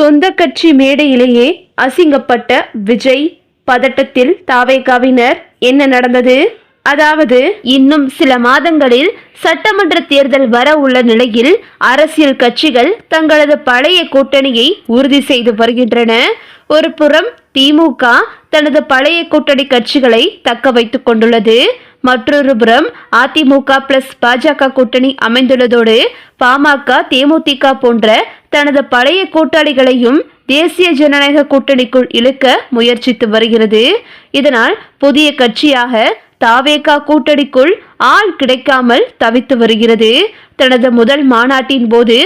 சொந்த கட்சி மேடையிலேயே அசிங்கப்பட்ட விஜய் பதட்டத்தில் தாவேகாவினர் என்ன நடந்தது? அதாவது இன்னும் சில மாதங்களில் சட்டமன்ற தேர்தல் வர உள்ள நிலையில் அரசியல் கட்சிகள் தங்களது பழைய கூட்டணியை உறுதி செய்து வருகின்றன. ஒரு புறம் திமுக தனது பழைய கூட்டணி கட்சிகளை தக்க வைத்துக் கொண்டுள்ளது. மற்றொரு புறம் அதிமுக பிளஸ் பாஜக கூட்டணி அமைந்துள்ளதோடு பாமக தேமுதிக போன்ற தனது பழைய கூட்டாளிகளையும் தேசிய ஜனநாயக கூட்டணிக்குள் இழுக்க முயற்சித்து வருகிறது. இதனால் புதிய கட்சியாக தாவேகா கூட்டணிக்குள் ஆள் கிடைக்காமல் தவித்து வருகிறது. தனது முதல் மாநாட்டின் போது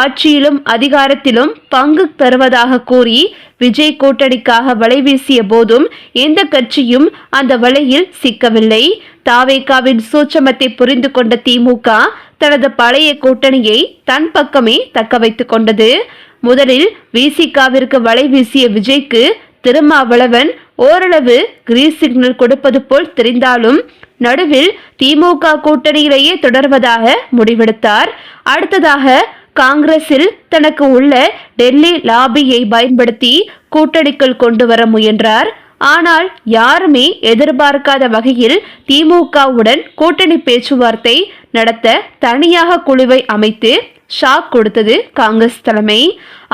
ஆட்சியிலும் அதிகாரத்திலும் பங்கு தருவதாக கூறி விஜய் கூட்டணிக்காக வலை வீசிய போதும் எந்த கட்சியும் அந்த வலையில் சிக்கவில்லை. தாவேகாவின் சூட்சமத்தை புரிந்து கொண்ட திமுக தனது பழைய கூட்டணியை தன் பக்கமே தக்க வைத்துக் கொண்டது. முதலில் விசிகாவிற்கு வலை வீசிய விஜய்க்கு திருமாவளவன் ஓரளவு கிரீஸ் சிக்னல் கொடுப்பது போல் தெரிந்தாலும் நடுவில் திமுக கூட்டணியிலேயே தொடர்வதாக முடிவெடுத்தார். அடுத்ததாக காங்கிரஸில் தனக்கு உள்ள டெல்லி லாபியை பயன்படுத்தி கூட்டணிக்குள் கொண்டு வர முயன்றார். ஆனால் யாருமே எதிர்பார்க்காத வகையில் திமுகவுடன் கூட்டணி பேச்சுவார்த்தை நடத்த தனியாக குழுவை அமைத்து ஷாக் கொடுத்தது காங்கிரஸ் தலைமை.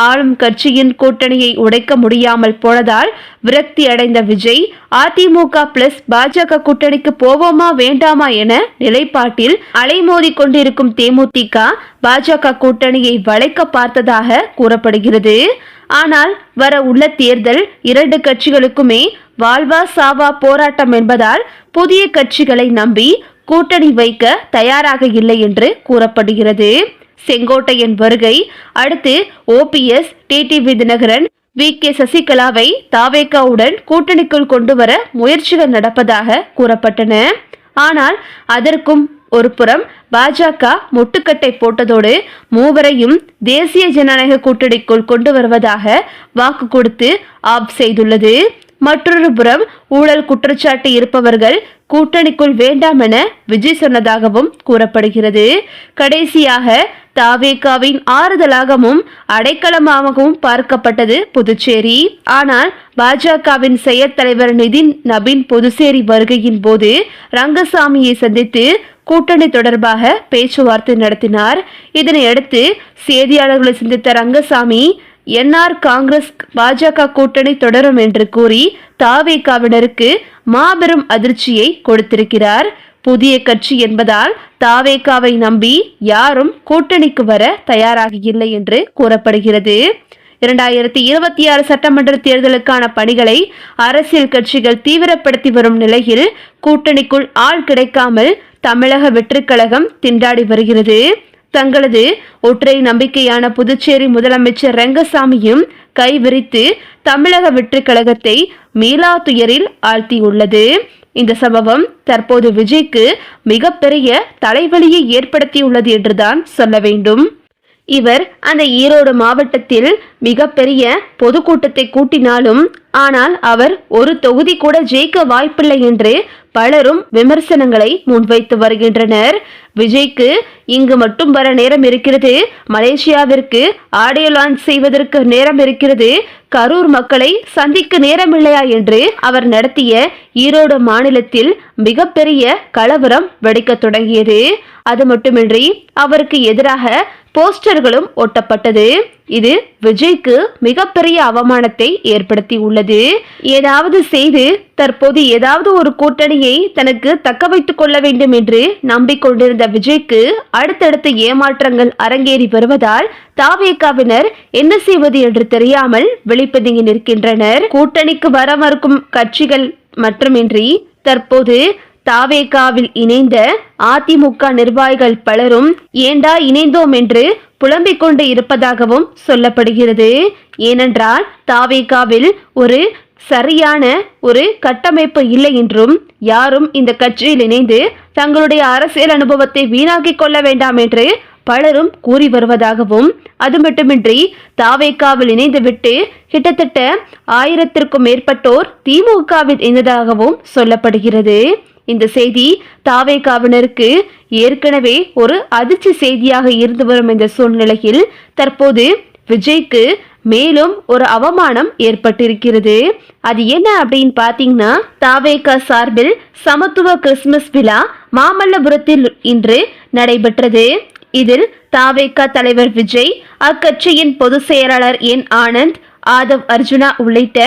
ஆளும் கட்சியின் கூட்டணியை உடைக்க முடியாமல் போனதால் விரக்தி அடைந்த விஜய் அதிமுக பிளஸ் பாஜக கூட்டணிக்கு போவோமா வேண்டாமா என நிலைப்பாட்டில் அலைமோதி கொண்டிருக்கும் தேமுதிக பாஜக கூட்டணியை வளைக்க பார்த்ததாக கூறப்படுகிறது. ஆனால் வர உள்ள தேர்தல் இரண்டு கட்சிகளுக்குமே வாழ்வா சாவா போராட்டம் என்பதால் புதிய கட்சிகளை நம்பி கூட்டணி வைக்க தயாராக இல்லை என்று கூறப்படுகிறது. செங்கோட்டையன் வருகை. அடுத்து OPS TTV Dinakaran V K சசிகலாவை தாவேகாவுடன் கூட்டணிக்குள் கொண்டு வர முயற்சிகள் நடப்பதாக கூறப்பட்டன. ஆனால் அதற்கும் ஒரு புறம் பாஜக முட்டுக்கட்டை போட்டதோடு மூவரையும் தேசிய ஜனநாயக கூட்டணிக்குள் கொண்டு வருவதாக வாக்கு கொடுத்து ஆப் செய்துள்ளது. மற்றொரு புறம் ஊழல் குற்றச்சாட்டு இருப்பவர்கள் கூட்டணிக்குள் வேண்டாம் என விஜய் சொன்னதாகவும் கூறப்படுகிறது. கடைசியாக தாவேகாவின் ஆறுதலாகவும் அடைக்கலமாகவும் பார்க்கப்பட்டது புதுச்சேரி. ஆனால் பாஜகவின் செயற் தலைவர் நிதின் நபின் புதுச்சேரி வருகையின் போது ரங்கசாமியை சந்தித்து கூட்டணி தொடர்பாக பேச்சுவார்த்தை நடத்தினார். இதனையடுத்து செய்தியாளர்களை சந்தித்த ரங்கசாமி என்ஆர் காங்கிரஸ் பாஜக கூட்டணி தொடரும் என்று கூறி தாவேகாவினருக்கு மாபெரும் அதிர்ச்சியை கொடுத்திருக்கிறார். புதிய கட்சி என்பதால் தாவேகாவை நம்பி யாரும் கூட்டணிக்கு வர தயாராக இல்லை என்று கூறப்படுகிறது. இரண்டாயிரத்தி இருபத்தி ஆறு சட்டமன்ற தேர்தலுக்கான பணிகளை அரசியல் கட்சிகள் தீவிரப்படுத்தி வரும் நிலையில் கூட்டணிக்குள் ஆள் கிடைக்காமல் தமிழக வெற்றுக்கழகம் திண்டாடி வருகிறது. தங்களது ஒற்றை நம்பிக்கையான புதுச்சேரி முதலமைச்சர் ரங்கசாமியும் கைவிரித்து தமிழக வெற்றிக் கழகத்தை மீளா துயரில் ஆழ்த்தியுள்ளது. இந்த சம்பவம் தற்போது விஜய்க்கு மிகப்பெரிய தலைவலியை ஏற்படுத்தியுள்ளது என்றுதான் சொல்ல வேண்டும். இவர் அந்த ஈரோடு மாவட்டத்தில் மிகப்பெரிய பொதுக்கூட்டத்தை கூட்டினாலும் ஆனால் அவர் ஒரு தொகுதி கூட ஜெயிக்க வாய்ப்பில்லை என்று பலரும் விமர்சனங்களை முன்வைத்து வருகின்றனர். விஜய்க்கு இங்கு மட்டும் வர நேரம் இருக்கிறது. மலேசியாவிற்கு ஆடியோ லான்ச் செய்வதற்கு நேரம் இருக்கிறது. கரூர் மக்களை சந்திக்க நேரமில்லையா என்று அவர் நடத்திய ஈரோடு மாநிலத்தில் மிகப்பெரிய கலவரம் வெடிக்கத் தொடங்கியது. அது மட்டுமின்றி அவருக்கு எதிராக போஸ்டர்களும் ஒட்டப்பட்டது. இது விஜய்க்கு மிகப்பெரிய அவமானத்தை ஏற்படுத்தி உள்ளது ஏதாவது செய்து தற்போது ஏதாவது ஒரு கூட்டணியை தனக்கு தக்க வைத்துக் கொள்ள வேண்டும் என்று நம்பிக்கொண்டிருந்த விஜய்க்கு அடுத்தடுத்த ஏமாற்றங்கள் அரங்கேறி வருவதால் தாவேகாவினர் என்ன செய்வது என்று தெரியாமல் வெளிப்பதுங்கி நிற்கின்றனர். கூட்டணிக்கு வர மறுக்கும் கட்சிகள் மட்டுமின்றி தற்போது தாவேகாவில் இணைந்த அதிமுக நிர்வாகிகள் பலரும் ஏண்டா இணைந்தோம் என்று புலம்பிக் கொண்டு இருப்பதாகவும் சொல்லப்படுகிறது. ஏனென்றால் தாவேகாவில் ஒரு சரியான ஒரு கட்டமைப்பு இல்லை என்றும் யாரும் இந்த கட்சியில் இணைந்து தங்களுடைய அரசியல் அனுபவத்தை வீணாக்கிக் கொள்ள வேண்டாம் என்று பலரும் கூறி வருவதாகவும் அது மட்டுமின்றி தாவேக்காவில் இணைந்துவிட்டு கிட்டத்தட்ட ஆயிரத்திற்கும் மேற்பட்டோர் திமுகவில் இணைந்ததாகவும் சொல்லப்படுகிறது. இந்த செய்தி தாவேகாவினருக்கு ஏற்கனவே ஒரு அதிர்ச்சி செய்தியாக இருந்து வரும் இந்த சூழ்நிலையில் தற்போது விஜய்க்கு மேலும் ஒரு அவமானம் ஏற்பட்டிருக்கிறது. அது என்ன அப்படின்னு பார்த்தீங்கன்னா தாவேகா சார்பில் சமத்துவ கிறிஸ்துமஸ் விழா மாமல்லபுரத்தில் இன்று நடைபெற்றது. இதில் தாவேகா தலைவர் விஜய் அக்கட்சியின் பொதுச் செயலாளர் என் ஆனந்த் ஆதவ் அர்ஜுனா உள்ளிட்ட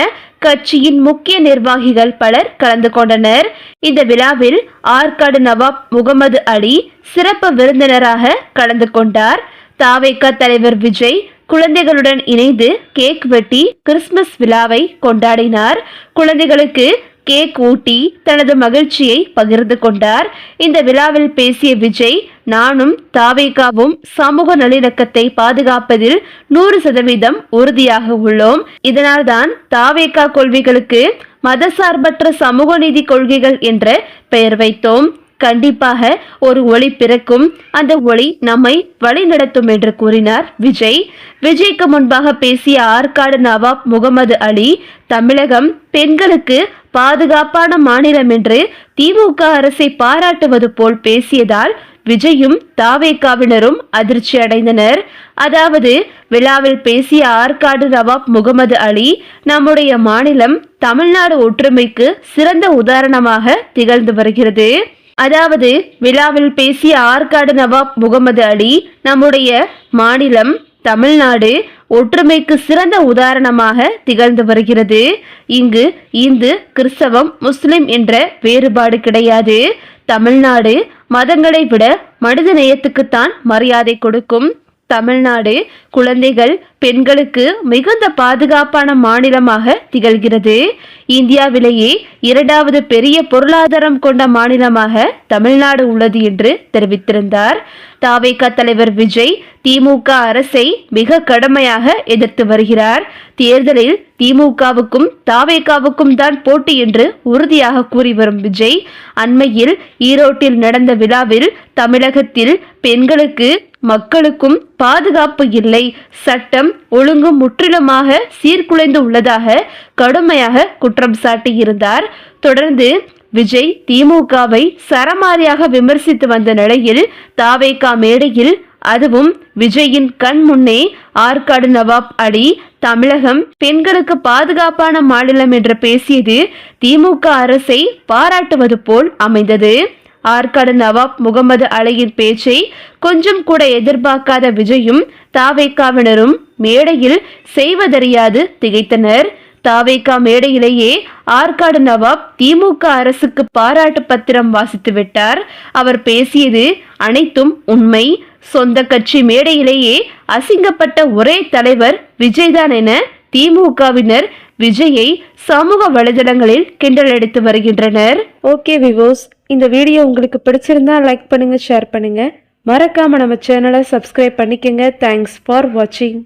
கட்சியின் முக்கிய நிர்வாகிகள் பலர் கலந்து கொண்டனர். இந்த விழாவில் ஆற்காடு நவாப் முகமது அலி சிறப்பு விருந்தினராக கலந்து கொண்டார். தாவேக்கா தலைவர் விஜய் குழந்தைகளுடன் இணைந்து கேக் வெட்டி கிறிஸ்துமஸ் விழாவை கொண்டாடினார். குழந்தைகளுக்கு கேக் ஊட்டி தனது மகிழ்ச்சியை பகிர்ந்து கொண்டார். இந்த விழாவில் பேசிய விஜய் நானும் தாவேகாவும் சமூக நல்லிணக்கத்தை பாதுகாப்பதில் நூறு சதவீதம் உறுதியாக உள்ளோம். இதனால்தான் தாவேகா கொள்கைகளுக்கு மதசார்பற்ற சமூக நீதி கொள்கைகள் என்ற பெயர் வைத்தோம். கண்டிப்பாக ஒரு ஒளி பிறக்கும். அந்த ஒளி நம்மை வழிநடத்தும் என்று கூறினார் விஜய். விஜய்க்கு முன்பாக பேசிய ஆற்காடு நவாப் முகமது அலி தமிழகம் பெண்களுக்கு பாதுகாப்பான மாநிலம் என்று திமுக அரசை பாராட்டுவது போல் பேசியதால் விஜயும் தாவேக்காவினரும் அதிர்ச்சி அடைந்தனர். அதாவது விழாவில் பேசிய ஆற்காடு நவாப் முகமது அலி நம்முடைய மாநிலம் தமிழ்நாடு ஒற்றுமைக்கு சிறந்த உதாரணமாக திகழ்ந்து வருகிறது. அதாவது விழாவில் பேசிய ஆற்காடு நவாப் முகமது அலி நம்முடைய மாநிலம் தமிழ்நாடு ஒற்றுமைக்கு சிறந்த உதாரணமாக திகழ்ந்து வருகிறது. இங்கு இந்து கிறிஸ்தவம் முஸ்லிம் என்ற வேறுபாடு கிடையாது. தமிழ்நாடு மதங்களை விட மனித நேயத்துக்குத்தான் மரியாதை கொடுக்கும். தமிழ்நாடு குழந்தைகள் பெண்களுக்கு மிகுந்த பாதுகாப்பான மாநிலமாக திகழ்கிறது. இந்தியாவிலேயே இரண்டாவது பெரிய பொருளாதாரம் கொண்ட மாநிலமாக தமிழ்நாடு உள்ளது என்று தெரிவித்திருந்தார். தாவேக தலைவர் விஜய் திமுக அரசை மிக கடுமையாக எதிர்த்து வருகிறார். தேர்தலில் திமுகவுக்கும் தாவேகாவுக்கும் தான் போட்டி என்று உறுதியாக கூறி வரும் விஜய் அண்மையில் ஈரோட்டில் நடந்த விழாவில் தமிழகத்தில் பெண்களுக்கு மக்களுக்கும் பாதுகாப்பு இல்லை. சட்டம் ஒழுங்கு முற்றிலுமாக சீர்குலைந்து உள்ளதாக கடுமையாக குற்றம் சாட்டியிருந்தார். தொடர்ந்து விஜய் திமுகவை சரமாரியாக விமர்சித்து வந்த நிலையில் தாவேகா மேடையில் அதுவும் விஜயின் கண் முன்னே ஆற்காடு நவாப் அலி தமிழகம் பெண்களுக்கு பாதுகாப்பான மாநிலம் என்று பேசியது திமுக அரசை பாராட்டுவது போல் அமைந்தது. ஆற்காடு நவாப் முகமது அலியின் பேச்சை கொஞ்சம் கூட எதிர்பார்க்காத விஜயும் தாவேக்காவினரும் மேடையில் செய்வதறியாது திகைத்தனர். தாவேகா மேடையிலேயே ஆற்காடு நவாப் திமுக அரசுக்கு பாராட்டு பத்திரம் வாசித்து விட்டார். அவர் பேசியது அனைத்தும் உண்மை. சொந்த கட்சி மேடையிலேயே அசிங்கப்பட்ட ஒரே தலைவர் விஜய்தான் என திமுகவினர் விஜயை சமூக வலைதளங்களில் கிண்டல் எடுத்து வருகின்றனர். ஓகே விவோஸ் இந்த வீடியோ உங்களுக்கு பிடிச்சிருந்தா லைக் பண்ணுங்க ஷேர் பண்ணுங்க. மறக்காம நம்ம சேனலை சப்ஸ்கிரைப் பண்ணிக்கங்க. தேங்க்ஸ் ஃபார் வாட்சிங்